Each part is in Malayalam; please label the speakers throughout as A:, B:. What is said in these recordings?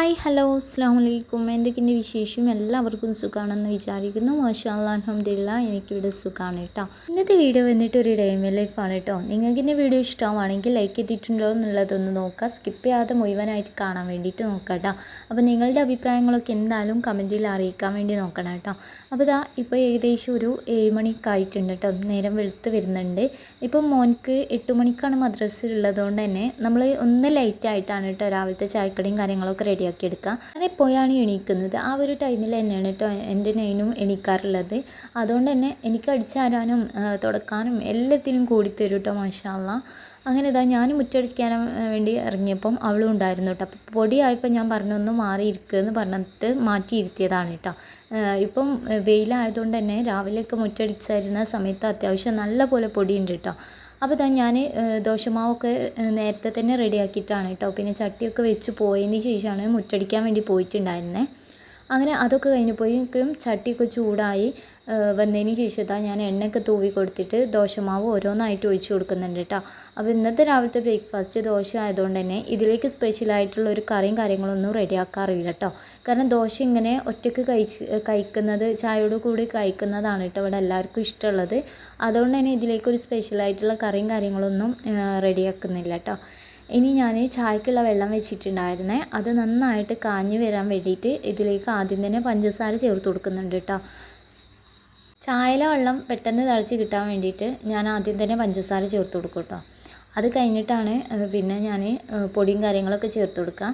A: ഹായ് ഹലോ അസ്സാം വലൈക്കും എന്തൊക്കെയുണ്ട് വിശേഷം? എല്ലാവർക്കും സുഖമാണെന്ന് വിചാരിക്കുന്നു. മാഷാ അലഹമ്മദില്ല എനിക്കിവിടെ സുഖമാണ് കേട്ടോ ഇന്നത്തെ വീഡിയോ വന്നിട്ട് ഒരു ഡൈമി ലൈഫാണ് കേട്ടോ നിങ്ങൾക്ക് എന്റെ വീഡിയോ ഇഷ്ടമാണെങ്കിൽ ലൈക്ക് ചെയ്തിട്ടുണ്ടോ എന്നുള്ളതൊന്ന് നോക്കുക സ്കിപ്പ് ചെയ്യാതെ മുഴുവനായിട്ട് കാണാൻ വേണ്ടിയിട്ട് നോക്കാം കേട്ടോ അപ്പോൾ നിങ്ങളുടെ അഭിപ്രായങ്ങളൊക്കെ എന്തായാലും കമന്റിൽ അറിയിക്കാൻ വേണ്ടി നോക്കണം കേട്ടോ അപ്പോൾ ഇതാ ഇപ്പോൾ ഏകദേശം ഒരു ഏഴ് മണിക്കായിട്ടുണ്ട് കേട്ടോ നേരം വെളുത്ത് വരുന്നുണ്ട്. ഇപ്പം മോൻക്ക് എട്ട് മണിക്കാണ് മദ്രസ ഉള്ളതുകൊണ്ട് തന്നെ നമ്മൾ ഒന്ന് ലേറ്റ് ആയിട്ടാണ് കേട്ടോ രാവിലത്തെ ചായക്കടയും കാര്യങ്ങളൊക്കെ റെഡിയാക്കി എടുക്കുക ഞാൻ എപ്പോഴാണ് എണീക്കുന്നത്? ആ ഒരു ടൈമിൽ തന്നെയാണ് കേട്ടോ എന്റെ നെയിനും എണീക്കാറുള്ളത്. അതുകൊണ്ട് തന്നെ എനിക്ക് അടിച്ചാരാനും തുടക്കാനും എല്ലാത്തിനും കൂടിത്തരും കേട്ടോ മാഷാല്ല അങ്ങനെ ഇതാ ഞാൻ മുറ്റടിക്കാൻ വേണ്ടി ഇറങ്ങിയപ്പം അവളും ഉണ്ടായിരുന്നു കേട്ടോ അപ്പോൾ പൊടിയായപ്പോൾ ഞാൻ പറഞ്ഞു മാറിയിരിക്കുമെന്ന് പറഞ്ഞിട്ട് മാറ്റിയിരുത്തിയതാണ് കേട്ടോ ഇപ്പം വെയിലായതുകൊണ്ട് തന്നെ രാവിലെയൊക്കെ മുറ്റടിച്ചിരുന്ന സമയത്ത് അത്യാവശ്യം നല്ല പോലെ പൊടിയുണ്ട് കേട്ടോ അപ്പോൾ ഇതാ ഞാൻ ദോശമാവൊക്കെ നേരത്തെ തന്നെ റെഡിയാക്കിയിട്ടാണ് കേട്ടോ. പിന്നെ ചട്ടിയൊക്കെ വെച്ച് പോയതിന് ശേഷമാണ് മുറ്റടിക്കാൻ വേണ്ടി പോയിട്ടുണ്ടായിരുന്നത് അങ്ങനെ അതൊക്കെ കഴിഞ്ഞപ്പോഴേക്കും ചട്ടിയൊക്കെ ചൂടായി. വന്നതിന് ശേഷം ഇതാ ഞാൻ എണ്ണയൊക്കെ തൂവി കൊടുത്തിട്ട് ദോശമാവ് ഓരോന്നായിട്ട് ഒഴിച്ച് കൊടുക്കുന്നുണ്ട് കേട്ടോ. അപ്പോൾ ഇന്നത്തെ രാവിലത്തെ ബ്രേക്ക്ഫാസ്റ്റ് ദോശ ആയതുകൊണ്ട് തന്നെ ഇതിലേക്ക് സ്പെഷ്യലായിട്ടുള്ള ഒരു കറിയും കാര്യങ്ങളൊന്നും റെഡിയാക്കാറില്ല കേട്ടോ. കാരണം ദോശ ഇങ്ങനെ ഒറ്റയ്ക്ക് കഴിച്ച് കഴിക്കുന്നത് ചായയോട് കൂടി കഴിക്കുന്നതാണ് കേട്ടോ ഇവിടെ എല്ലാവർക്കും ഇഷ്ടമുള്ളത്. അതുകൊണ്ട് തന്നെ ഇതിലേക്കൊരു സ്പെഷ്യലായിട്ടുള്ള കറിയും കാര്യങ്ങളൊന്നും റെഡിയാക്കുന്നില്ല കേട്ടോ. ഇനി ഞാൻ ചായക്കുള്ള വെള്ളം വെച്ചിട്ടുണ്ടായിരുന്നേ. അത് നന്നായിട്ട് കാഞ്ഞു വരാൻ വേണ്ടിയിട്ട് ഇതിലേക്ക് ആദ്യം തന്നെ പഞ്ചസാര ചേർത്ത് കൊടുക്കുന്നുണ്ട് കേട്ടോ. ചായയിലെ വെള്ളം പെട്ടെന്ന് തിളച്ച് കിട്ടാൻ വേണ്ടിയിട്ട് ഞാൻ ആദ്യം തന്നെ പഞ്ചസാര ചേർത്ത് കൊടുക്കും കേട്ടോ അത് കഴിഞ്ഞിട്ടാണ് പിന്നെ ഞാൻ പൊടിയും കാര്യങ്ങളൊക്കെ ചേർത്ത് കൊടുക്കുക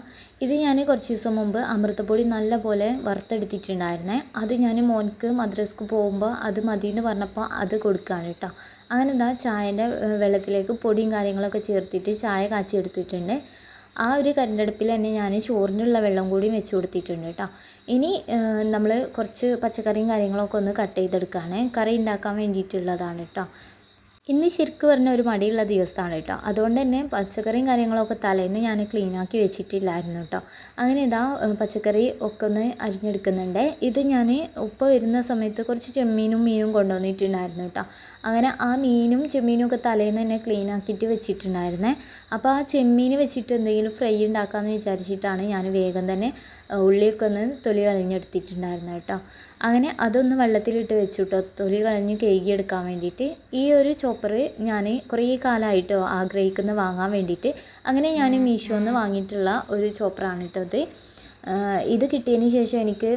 A: ഇത് ഞാൻ കുറച്ച് ദിവസം മുമ്പ് അമൃതപ്പൊടി നല്ലപോലെ വറുത്തെടുത്തിട്ടുണ്ടായിരുന്നേ. അത് ഞാൻ മോൻക്ക് മദ്രസ്ക്ക് പോകുമ്പോൾ അത് മതി എന്ന് പറഞ്ഞപ്പോൾ അത് കൊടുക്കുകയാണ് കേട്ടോ അങ്ങനെ എന്താ ചായന്റെ വെള്ളത്തിലേക്ക് പൊടിയും കാര്യങ്ങളൊക്കെ ചേർത്തിട്ട് ചായ കാച്ചി എടുത്തിട്ടുണ്ട് ആ ഒരു കരണ്ടടുപ്പിൽ തന്നെ ഞാൻ ചോറിനുള്ള വെള്ളം കൂടി വെച്ച് കൊടുത്തിട്ടുണ്ട് കേട്ടോ ഇനി നമ്മൾ കുറച്ച് പച്ചക്കറിയും കാര്യങ്ങളൊക്കെ ഒന്ന് കട്ട് ചെയ്തെടുക്കുകയാണ് കറി ഉണ്ടാക്കാൻ വേണ്ടിയിട്ടുള്ളതാണ് കേട്ടോ ഇന്ന് ശരിക്കും പറഞ്ഞ ഒരു മടിയുള്ള ദിവസമാണ് കേട്ടോ അതുകൊണ്ട് തന്നെ പച്ചക്കറിയും കാര്യങ്ങളൊക്കെ തലേന്ന് ഞാൻ ക്ലീൻ ആക്കി വെച്ചിട്ടില്ലായിരുന്നു കേട്ടോ അങ്ങനെ ഇതാ പച്ചക്കറി ഒക്കെ ഒന്ന് അരിഞ്ഞെടുക്കുന്നുണ്ട്. ഇത് ഞാൻ ഉപ്പ് വരുന്ന സമയത്ത് കുറച്ച് ചെമ്മീനും മീനും കൊണ്ടുവന്നിട്ടുണ്ടായിരുന്നു കേട്ടോ അങ്ങനെ ആ മീനും ചെമ്മീനും ഒക്കെ തലേന്ന് തന്നെ ക്ലീൻ ആക്കിയിട്ട് വെച്ചിട്ടുണ്ടായിരുന്നേ. അപ്പോൾ ആ ചെമ്മീൻ വെച്ചിട്ട് എന്തെങ്കിലും ഫ്രൈ ഉണ്ടാക്കാമെന്ന് വിചാരിച്ചിട്ടാണ് ഞാൻ വേഗം തന്നെ ഉള്ളിയൊക്കെ ഒന്ന് തൊലി കളഞ്ഞെടുത്തിട്ടുണ്ടായിരുന്നു കേട്ടോ. അങ്ങനെ അതൊന്ന് വെള്ളത്തിലിട്ട് വെച്ചു കേട്ടോ തൊലി കളഞ്ഞ് കഴുകിയെടുക്കാൻ വേണ്ടിയിട്ട് ഈ ഒരു ചോപ്പർ ഞാൻ കുറേ കാലമായിട്ടോ ആഗ്രഹിക്കുന്ന വാങ്ങാൻ വേണ്ടിയിട്ട് അങ്ങനെ ഞാൻ മീഷോന്ന് വാങ്ങിയിട്ടുള്ള ഒരു ചോപ്പറാണ് കേട്ടോ ഇത് ഇത് കിട്ടിയതിന് ശേഷം എനിക്ക്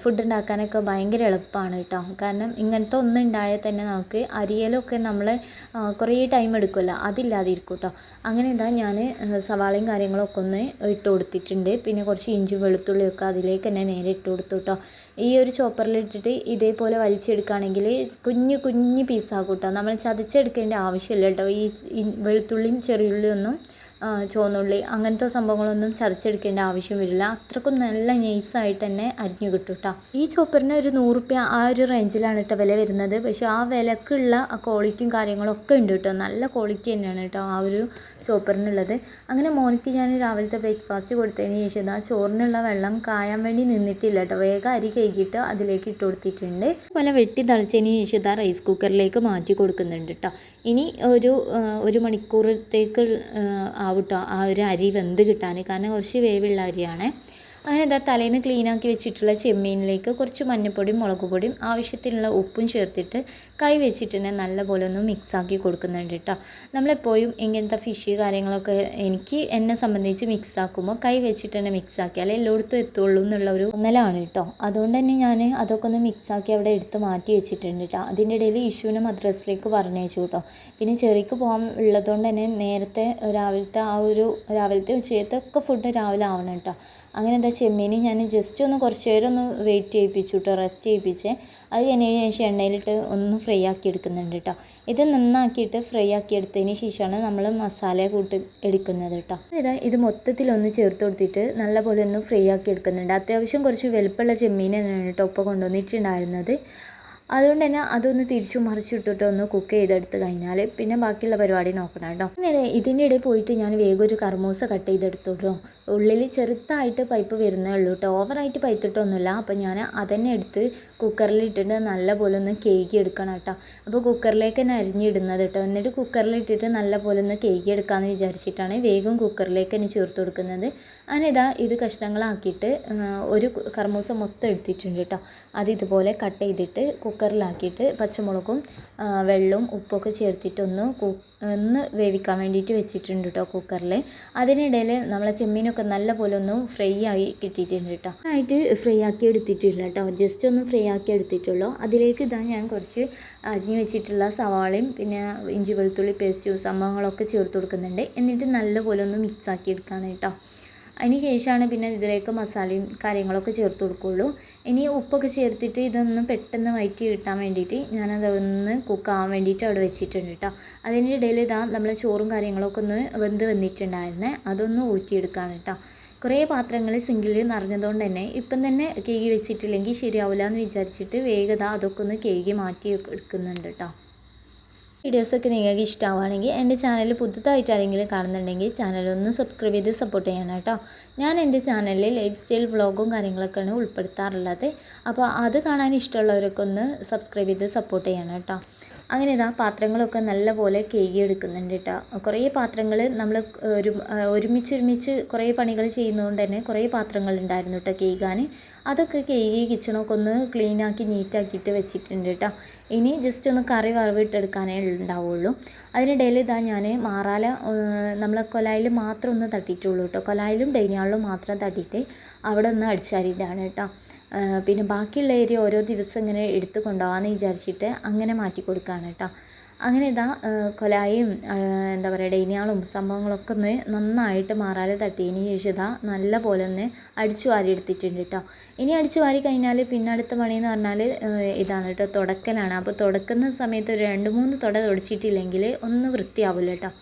A: ഫുഡ് ഉണ്ടാക്കാനൊക്കെ ഭയങ്കര എളുപ്പമാണ് കേട്ടോ കാരണം ഇങ്ങനത്തെ ഒന്നും ഉണ്ടായാൽ തന്നെ നമുക്ക് അരിയലൊക്കെ നമ്മൾ കുറേ ടൈം എടുക്കുമല്ലോ അതില്ലാതിരിക്കും കേട്ടോ അങ്ങനെ എന്താ ഞാൻ സവാളയും കാര്യങ്ങളൊക്കെ ഒന്ന് ഇട്ട് കൊടുത്തിട്ടുണ്ട്. പിന്നെ കുറച്ച് ഇഞ്ചും വെളുത്തുള്ളിയൊക്കെ അതിലേക്ക് തന്നെ നേരെ ഇട്ട് കൊടുത്തു കേട്ടോ ഈ ഒരു ചോപ്പറിലിട്ടിട്ട് ഇതേപോലെ വലിച്ചെടുക്കുകയാണെങ്കിൽ കുഞ്ഞു കുഞ്ഞു പീസാക്കും കേട്ടോ നമ്മൾ ചതച്ചെടുക്കേണ്ട ആവശ്യമില്ല കേട്ടോ ഈ വെളുത്തുള്ളിയും ചെറിയുള്ളിയും ഒന്നും ചുവന്നുള്ളി അങ്ങനത്തെ സംഭവങ്ങളൊന്നും ചതച്ചെടുക്കേണ്ട ആവശ്യം വരില്ല. അത്രക്കും നല്ല നൈസായിട്ട് തന്നെ അരിഞ്ഞു കിട്ടും കേട്ടോ ഈ ചോപ്പറിന് ഒരു നൂറുപ്യ ആ ഒരു റേഞ്ചിലാണ് കേട്ടോ വില വരുന്നത്. പക്ഷേ ആ വിലക്കുള്ള ആ ക്വാളിറ്റിയും കാര്യങ്ങളൊക്കെ ഉണ്ട് കേട്ടോ നല്ല ക്വാളിറ്റി തന്നെയാണ് കേട്ടോ ആ ഒരു ചോപ്പറിനുള്ളത്. അങ്ങനെ മോനിക്ക് ഞാൻ രാവിലത്തെ ബ്രേക്ക്ഫാസ്റ്റ് കൊടുത്തതിന് ശേഷം ആ ചോറിനുള്ള വെള്ളം കായാൻ വേണ്ടി നിന്നിട്ടില്ല കേട്ടോ വേഗം അരി കഴുകിയിട്ട് അതിലേക്ക് ഇട്ട് കൊടുത്തിട്ടുണ്ട്. അതുപോലെ വെട്ടി തളിച്ചതിന് ശേഷം ആ റൈസ് കുക്കറിലേക്ക് മാറ്റി കൊടുക്കുന്നുണ്ട് കേട്ടോ ഇനി ഒരു ഒരു മണിക്കൂറത്തേക്ക് ആവട്ടോ ആ ഒരു അരി വെന്ത് കിട്ടാൻ കാരണം കുറച്ച് വേവുള്ള അരിയാണ്. അങ്ങനെ എന്താ തലേന്ന് ക്ലീനാക്കി വെച്ചിട്ടുള്ള ചെമ്മീനിലേക്ക് കുറച്ച് മഞ്ഞൾപ്പൊടിയും മുളക് പൊടിയും ആവശ്യത്തിനുള്ള ഉപ്പും ചേർത്തിട്ട് കൈ വെച്ചിട്ട് തന്നെ നല്ലപോലെ ഒന്ന് മിക്സാക്കി കൊടുക്കുന്നുണ്ട് കേട്ടോ. നമ്മളെപ്പോഴും ഇങ്ങനത്തെ ഫിഷ് കാര്യങ്ങളൊക്കെ എനിക്ക് എന്നെ സംബന്ധിച്ച് മിക്സ് ആക്കുമ്പോൾ കൈ വെച്ചിട്ട് തന്നെ മിക്സ് അല്ലെങ്കിൽ എല്ലായിടത്തും എത്തുള്ളൂ എന്നുള്ള ഒരു ഒന്നലാണ് കേട്ടോ. അതുകൊണ്ട് തന്നെ ഞാൻ അതൊക്കെ ഒന്ന് മിക്സാക്കി അവിടെ എടുത്ത് മാറ്റി വെച്ചിട്ടുണ്ട് കേട്ടോ. അതിന്റെ ഇടയിൽ ഇഷുവിനെ മദ്രസിലേക്ക് പറഞ്ഞയച്ചു കേട്ടോ. പിന്നെ ചെറിക്ക് പോകാൻ ഉള്ളതുകൊണ്ട് തന്നെ നേരത്തെ രാവിലത്തെ ആ ഒരു രാവിലത്തെ ഉച്ചയത്തൊക്കെ ഫുഡ് രാവിലെ ആവണം കേട്ടോ. അങ്ങനെ എന്താ ചെമ്മീന് ഞാൻ ജസ്റ്റ് ഒന്ന് കുറച്ച് നേരം ഒന്ന് വെയിറ്റ് ചെയ്യിപ്പിച്ചു കേട്ടോ റെസ്റ്റ് ചെയ്യിപ്പിച്ച്. അത് കഴിഞ്ഞതിന് ശേഷം എണ്ണയിലിട്ട് ഒന്ന് ഫ്രൈ ആക്കി എടുക്കുന്നുണ്ട് കേട്ടോ ഇത് നന്നാക്കിയിട്ട് ഫ്രൈ ആക്കി എടുത്തതിന് ശേഷമാണ് നമ്മൾ മസാല കൂട്ട് എടുക്കുന്നത് കേട്ടോ ഇതാ ഇത് മൊത്തത്തിലൊന്ന് ചേർത്ത് കൊടുത്തിട്ട് നല്ലപോലെ ഒന്ന് ഫ്രൈ ആക്കി എടുക്കുന്നുണ്ട്. അത്യാവശ്യം കുറച്ച് വലുപ്പമുള്ള ചെമ്മീൻ തന്നെയാണ് കേട്ടോ ഒപ്പം കൊണ്ടുവന്നിട്ടുണ്ടായിരുന്നത്. അതുകൊണ്ട് തന്നെ അതൊന്ന് തിരിച്ചു മറിച്ചിട്ടിട്ട് ഒന്ന് കുക്ക് ചെയ്തെടുത്ത് കഴിഞ്ഞാൽ പിന്നെ ബാക്കിയുള്ള പരിപാടി നോക്കണം കേട്ടോ. അങ്ങനെ ഇതിന്റെ ഇടയിൽ പോയിട്ട് ഞാൻ വേഗം ഒരു കർമൂസ കട്ട് ചെയ്തെടുത്തോളൂ. ഉള്ളിൽ ചെറുതായിട്ട് പൈപ്പ് വരുന്നേ ഉള്ളൂ കേട്ടോ. ഓവറായിട്ട് പൈത്തിട്ടൊന്നുമില്ല അപ്പോൾ ഞാൻ അതന്നെ എടുത്ത് കുക്കറിൽ ഇട്ടിട്ട് നല്ലപോലെ ഒന്ന് കേക്ക് എടുക്കണം കേട്ടോ. അപ്പോൾ കുക്കറിലേക്ക് തന്നെ അരിഞ്ഞിടുന്നത് കേട്ടോ. എന്നിട്ട് കുക്കറിൽ ഇട്ടിട്ട് നല്ലപോലെ ഒന്ന് കേക്ക് എടുക്കാമെന്ന് വിചാരിച്ചിട്ടാണ് വേഗം കുക്കറിലേക്ക് തന്നെ ചേർത്ത് കൊടുക്കുന്നത്. അങ്ങനെ ഇതാ ഇത് കഷ്ണങ്ങളാക്കിയിട്ട് ഒരു കർമൂസ മൊത്തം എടുത്തിട്ടുണ്ട് കേട്ടോ. അത് ഇതുപോലെ കട്ട് ചെയ്തിട്ട് കുക്കറിലാക്കിയിട്ട് പച്ചമുളകും വെള്ളവും ഉപ്പൊക്കെ ചേർത്തിട്ടൊന്ന് ഒന്ന് വേവിക്കാൻ വേണ്ടിയിട്ട് വെച്ചിട്ടുണ്ട് കേട്ടോ കുക്കറിൽ അതിനിടയിൽ നമ്മളെ ചെമ്മീനൊക്കെ നല്ല പോലെ ഒന്ന് ഫ്രൈ ആയി കിട്ടിയിട്ടുണ്ട് കേട്ടോ ആയിട്ട് ഫ്രൈ ആക്കി എടുത്തിട്ടില്ല കേട്ടോ ജസ്റ്റ് ഒന്ന് ഫ്രൈ ആക്കി എടുത്തിട്ടുള്ളൂ. അതിലേക്ക് ഇതാ ഞാൻ കുറച്ച് അരിഞ്ഞു വെച്ചിട്ടുള്ള സവാളയും പിന്നെ ഇഞ്ചി വെളുത്തുള്ളി പേസ്റ്റും സംഭവങ്ങളൊക്കെ ചേർത്ത് കൊടുക്കുന്നുണ്ട്. എന്നിട്ട് നല്ല പോലെ ഒന്ന് മിക്സ് ആക്കി എടുക്കുകയാണ് കേട്ടോ അതിന് ശേഷമാണ് പിന്നെ ഇതിലേക്ക് മസാലയും കാര്യങ്ങളൊക്കെ ചേർത്ത് കൊടുക്കുകയുള്ളൂ ഇനി ഉപ്പൊക്കെ ചേർത്തിട്ട് ഇതൊന്ന് പെട്ടെന്ന് വയറ്റി കിട്ടാൻ വേണ്ടിയിട്ട് ഞാനത് ഒന്ന് കുക്കാവാൻ വേണ്ടിയിട്ട് അവിടെ വെച്ചിട്ടുണ്ട് കേട്ടോ. അതിന്റെ ഇടയിൽ ഇതാ നമ്മളെ ചോറും കാര്യങ്ങളൊക്കെ ഒന്ന് വെന്ത് വന്നിട്ടുണ്ടായിരുന്നേ അതൊന്ന് ഊറ്റിയെടുക്കുകയാണ് കേട്ടോ. കുറേ പാത്രങ്ങൾ സിങ്കിൽ നിറഞ്ഞതുകൊണ്ട് തന്നെ ഇപ്പം തന്നെ കേകി വെച്ചിട്ടില്ലെങ്കിൽ ശരിയാവില്ല എന്ന് വിചാരിച്ചിട്ട് വേഗത അതൊക്കെ ഒന്ന് കേകി മാറ്റി എടുക്കുന്നുണ്ട് കേട്ടോ. വീഡിയോസൊക്കെ നിങ്ങൾക്ക് ഇഷ്ടമാവുകയാണെങ്കിൽ എന്റെ ചാനൽ പുതുതായിട്ട് ആരെങ്കിലും കാണുന്നുണ്ടെങ്കിൽ ചാനൽ ഒന്ന് സബ്സ്ക്രൈബ് ചെയ്ത് സപ്പോർട്ട് ചെയ്യണം കേട്ടോ. ഞാൻ എന്റെ ചാനലിൽ ലൈഫ് സ്റ്റൈൽ വ്ളോഗും കാര്യങ്ങളൊക്കെയാണ് ഉൾപ്പെടുത്താറുള്ളത്. അപ്പോൾ അത് കാണാൻ ഇഷ്ടമുള്ളവർക്കൊന്ന് സബ്സ്ക്രൈബ് ചെയ്ത് സപ്പോർട്ട് ചെയ്യണം കേട്ടോ. അങ്ങനെ ഇതാ പാത്രങ്ങളൊക്കെ നല്ലപോലെ കേകി എടുക്കുന്നുണ്ട് കേട്ടോ കുറേ പാത്രങ്ങൾ നമ്മൾ ഒരു ഒരുമിച്ച് ഒരുമിച്ച് കുറേ പണികൾ ചെയ്യുന്നതുകൊണ്ട് തന്നെ കുറേ പാത്രങ്ങൾ ഉണ്ടായിരുന്നു കേട്ടോ കഴുകാൻ. അതൊക്കെ കേകി കിച്ചണൊക്കെ ഒന്ന് ക്ലീനാക്കി നീറ്റാക്കിയിട്ട് വെച്ചിട്ടുണ്ട് കേട്ടോ ഇനി ജസ്റ്റ് ഒന്ന് കറി വറവിട്ടെടുക്കാനേ ഉണ്ടാവുള്ളൂ. അതിനിടയിൽ ഇതാ ഞാൻ മാറാല നമ്മളെ കൊലായിൽ മാത്രം ഒന്ന് തട്ടിയിട്ടുള്ളൂ കേട്ടോ കൊലായിലും ഡൈനിങ് മാത്രം തട്ടിയിട്ട് അവിടെ ഒന്ന് അടിച്ചാരിയിട്ടാണ് കേട്ടോ പിന്നെ ബാക്കിയുള്ള ഏരിയ ഓരോ ദിവസം ഇങ്ങനെ എടുത്ത് കൊണ്ടുപോകാമെന്ന് വിചാരിച്ചിട്ട് അങ്ങനെ മാറ്റി കൊടുക്കുകയാണ് കേട്ടോ അങ്ങനെ ഇതാ കൊലായും എന്താ പറയുക ഡൈനിയാളും സംഭവങ്ങളൊക്കെ ഒന്ന് നന്നായിട്ട് മാറാതെ തട്ടിയതിന് ശേഷം ഇതാ നല്ല പോലെ ഒന്ന് അടിച്ചു വാരി എടുത്തിട്ടുണ്ട് കേട്ടോ ഇനി അടിച്ചു വാരി കഴിഞ്ഞാൽ പിന്നെ അടുത്ത പണിയെന്ന് പറഞ്ഞാൽ ഇതാണ് കേട്ടോ തുടക്കലാണ്. അപ്പോൾ തുടക്കുന്ന സമയത്ത് ഒരു രണ്ട് മൂന്ന് തുട തുടച്ചിട്ടില്ലെങ്കിൽ ഒന്ന് വൃത്തിയാവില്ല കേട്ടോ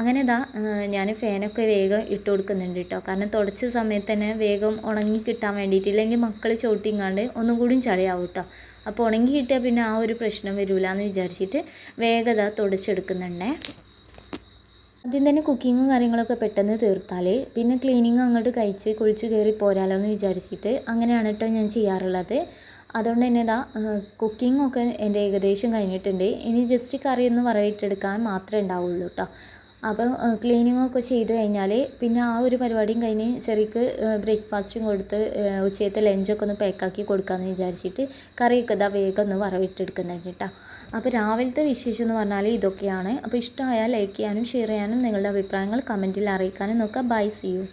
A: അങ്ങനെ ഇതാ ഞാൻ ഫാനൊക്കെ വേഗം ഇട്ട് കൊടുക്കുന്നുണ്ട് കേട്ടോ കാരണം തുടച്ച സമയത്ത് തന്നെ വേഗം ഉണങ്ങി കിട്ടാൻ വേണ്ടിയിട്ട് ഇല്ലെങ്കിൽ മക്കൾ ചവിട്ടിങ്ങാണ്ട് ഒന്നും കൂടിയും ചളിയാവും കേട്ടോ അപ്പോൾ ഉണങ്ങി കിട്ടിയാൽ പിന്നെ ആ ഒരു പ്രശ്നം വരില്ല എന്ന് വിചാരിച്ചിട്ട് വേഗത തുടച്ചെടുക്കുന്നുണ്ടേ. ആദ്യം തന്നെ കുക്കിങ്ങും കാര്യങ്ങളൊക്കെ പെട്ടെന്ന് തീർത്താൽ പിന്നെ ക്ലീനിങ് അങ്ങോട്ട് കഴിച്ച് കുളിച്ച് കയറി പോരാലോ എന്ന് വിചാരിച്ചിട്ട് അങ്ങനെയാണ് കേട്ടോ ഞാൻ ചെയ്യാറുള്ളത്. അതുകൊണ്ട് തന്നെ ഇതാ കുക്കിങ്ങൊക്കെ എന്റെ ഏകദേശം കഴിഞ്ഞിട്ടുണ്ട്. ഇനി ജസ്റ്റ് കറി വറവിട്ടെടുക്കാൻ മാത്രമേ ഉണ്ടാവുള്ളൂ കേട്ടോ അപ്പോൾ ക്ലീനിങ് ഒക്കെ ചെയ്ത് കഴിഞ്ഞാൽ പിന്നെ ആ ഒരു പരിപാടിയും കഴിഞ്ഞ് ചെറിയക്ക് ബ്രേക്ക്ഫാസ്റ്റും കൊടുത്ത് ഉച്ചയത്തെ ലഞ്ചൊക്കെ ഒന്ന് പാക്കാക്കി കൊടുക്കാമെന്ന് വിചാരിച്ചിട്ട് കറിയൊക്കെ ഇതാ വേഗം ഒന്ന് വറവിട്ടെടുക്കുന്നുണ്ട് കേട്ടോ അപ്പോൾ രാവിലത്തെ വിശേഷം എന്ന് പറഞ്ഞാൽ ഇതൊക്കെയാണ്. അപ്പോൾ ഇഷ്ടമായാൽ ലൈക്ക് ചെയ്യാനും ഷെയർ ചെയ്യാനും നിങ്ങളുടെ അഭിപ്രായങ്ങൾ കമന്റിൽ അറിയിക്കാനും നോക്കുക ബൈ സി യു.